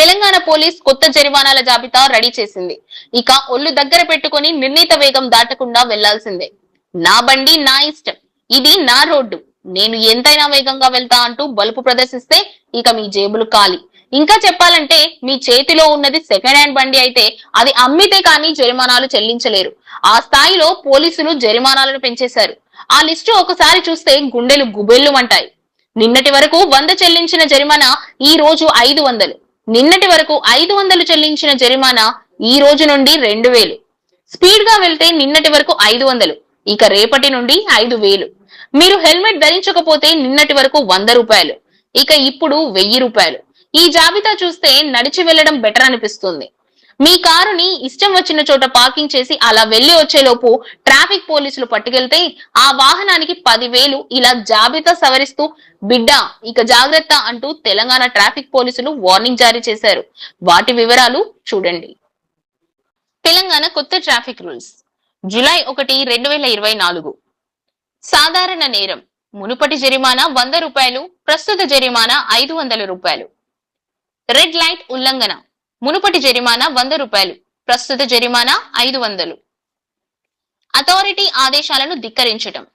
Telangana police కొత్త జరిమానాల జాబితా ready చేసింది. ఇక ఒళ్ళు దగ్గర పెట్టుకొని నిర్ణీత వేగం దాటకుండా వెళ్ళాల్సిందే. నా బండి నా ఇష్టం. ఇది నా రోడ్డు. నేను ఎంతైనా వేగంగా వెళ్తా అంటూ బలుపు ప్రదర్శిస్తే ఇక మీ జేబులు ఖాళీ. ఇంకా చెప్పాలంటే మీ చేతిలో ఉన్నది సెకండ్ హ్యాండ్ బండి అయితే అది అమ్మితే కానీ జరిమానాలు చెల్లించలేరు. ఆ స్థాయిలో పోలీసులు జరిమానాలను పెంచేశారు. ఆ లిస్టు ఒకసారి చూస్తే గుండెలు గుబెల్లుమంటాయి నిన్నటి వరకు వంద చెల్లించిన జరిమానా ఈ రోజు ఐదు వందలు. నిన్నటి వరకు ఐదు వందలు చెల్లించిన జరిమానా ఈ రోజు నుండి రెండు వేలు. స్పీడ్గా వెళ్తే నిన్నటి వరకు ఐదు వందలు ఇక రేపటి నుండి ఐదు వేలు. మీరు హెల్మెట్ ధరించకపోతే నిన్నటి వరకు వంద రూపాయలు ఇక ఇప్పుడు వెయ్యి రూపాయలు. ఈ జాబితా చూస్తే నడిచి వెళ్ళడం బెటర్ అనిపిస్తుంది. మీ కారుని ఇష్టం వచ్చిన చోట పార్కింగ్ చేసి అలా వెళ్ళి వచ్చేలోపు ట్రాఫిక్ పోలీసులు పట్టుకెళ్తే ఆ వాహనానికి పదివేలు ఇలా జాబితా సవరిస్తూ బిడ్డ ఇక జాగ్రత్త అంటూ తెలంగాణ ట్రాఫిక్ పోలీసులు వార్నింగ్ జారీ చేశారు. వాటి వివరాలు చూడండి. తెలంగాణ కొత్త ట్రాఫిక్ రూల్స్. జులై ఒకటి రెండు వేల ఇరవై నాలుగు. సాధారణ నేరం. మునుపటి జరిమానా వంద రూపాయలు ప్రస్తుత జరిమానా ఐదు వందల రూపాయలు. రెడ్ లైట్ ఉల్లంఘన. మునుపటి జరిమానా వంద రూపాయలు ప్రస్తుత జరిమానా ఐదు వందలు. అథారిటీ ఆదేశాలను ధిక్కరించటం.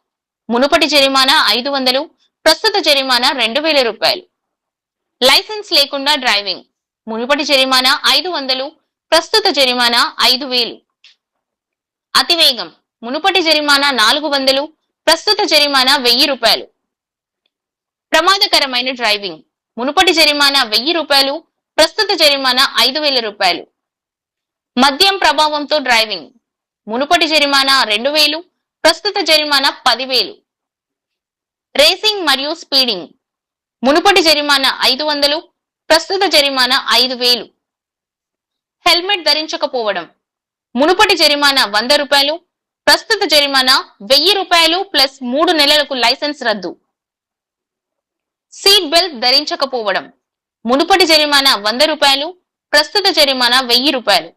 మునుపటి జరిమానా ఐదు వందలు ప్రస్తుత జరిమానా రెండు వేల రూపాయలు. లైసెన్స్ లేకుండా డ్రైవింగ్ మునుపటి జరిమానా ఐదు వందలు ప్రస్తుత జరిమానా ఐదు వేలు. అతివేగం. మునుపటి జరిమానా నాలుగు వందలు ప్రస్తుత జరిమానా వెయ్యి రూపాయలు. ప్రమాదకరమైన డ్రైవింగ్ మునుపటి జరిమానా వెయ్యి రూపాయలు ప్రస్తుత జరిమానా ఐదు వేల రూపాయలు. మద్యం ప్రభావంతో డ్రైవింగ్. మునుపటి జరిమానా రెండు వేలు ప్రస్తుత జరిమానా పదివేలు రేసింగ్ మరియు స్పీడింగ్. మునుపటి జరిమానా ఐదు వందలు ప్రస్తుత జరిమానా ఐదు వేలు. హెల్మెట్ ధరించకపోవడం. మునుపటి జరిమానా వంద రూపాయలు ప్రస్తుత జరిమానా వెయ్యి రూపాయలు ప్లస్ మూడు నెలలకు లైసెన్స్ రద్దు. సీట్ బెల్ట్ ధరించకపోవడం. మునుపటి జరిమానా వంద రూపాయలు ప్రస్తుత జరిమానా వెయ్యి రూపాయలు.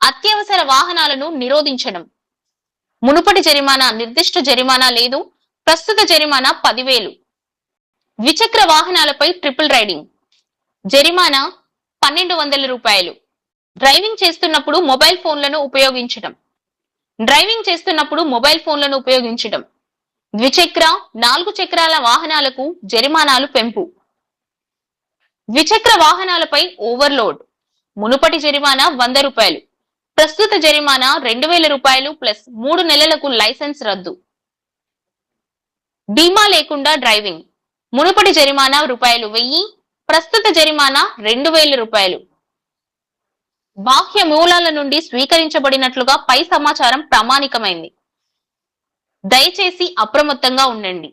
అత్యవసర వాహనాలను నిరోధించడం. మునుపటి జరిమానా నిర్దిష్ట జరిమానా లేదు ప్రస్తుత జరిమానా పదివేలు. ద్విచక్ర వాహనాలపై ట్రిపుల్ రైడింగ్. జరిమానా పన్నెండు వందల రూపాయలు. డ్రైవింగ్ చేస్తున్నప్పుడు మొబైల్ ఫోన్లను ఉపయోగించడం. డ్రైవింగ్ చేస్తున్నప్పుడు మొబైల్ ఫోన్లను ఉపయోగించడం. ద్విచక్ర నాలుగు చక్రాల వాహనాలకు జరిమానాలు పెంపు. ద్విచక్ర వాహనాలపై ఓవర్లోడ్. మునుపటి జరిమానా వంద రూపాయలు. ప్రస్తుత జరిమానా రెండు వేల రూపాయలు ప్లస్ మూడు నెలలకు లైసెన్స్ రద్దు. బీమా లేకుండా డ్రైవింగ్. మునుపటి జరిమానా రూపాయలు వెయ్యి ప్రస్తుత జరిమానా రెండు వేల రూపాయలు. బాహ్య మూలాల నుండి స్వీకరించబడినట్లుగా పై సమాచారం ప్రామాణికమైంది. దయచేసి అప్రమత్తంగా ఉండండి.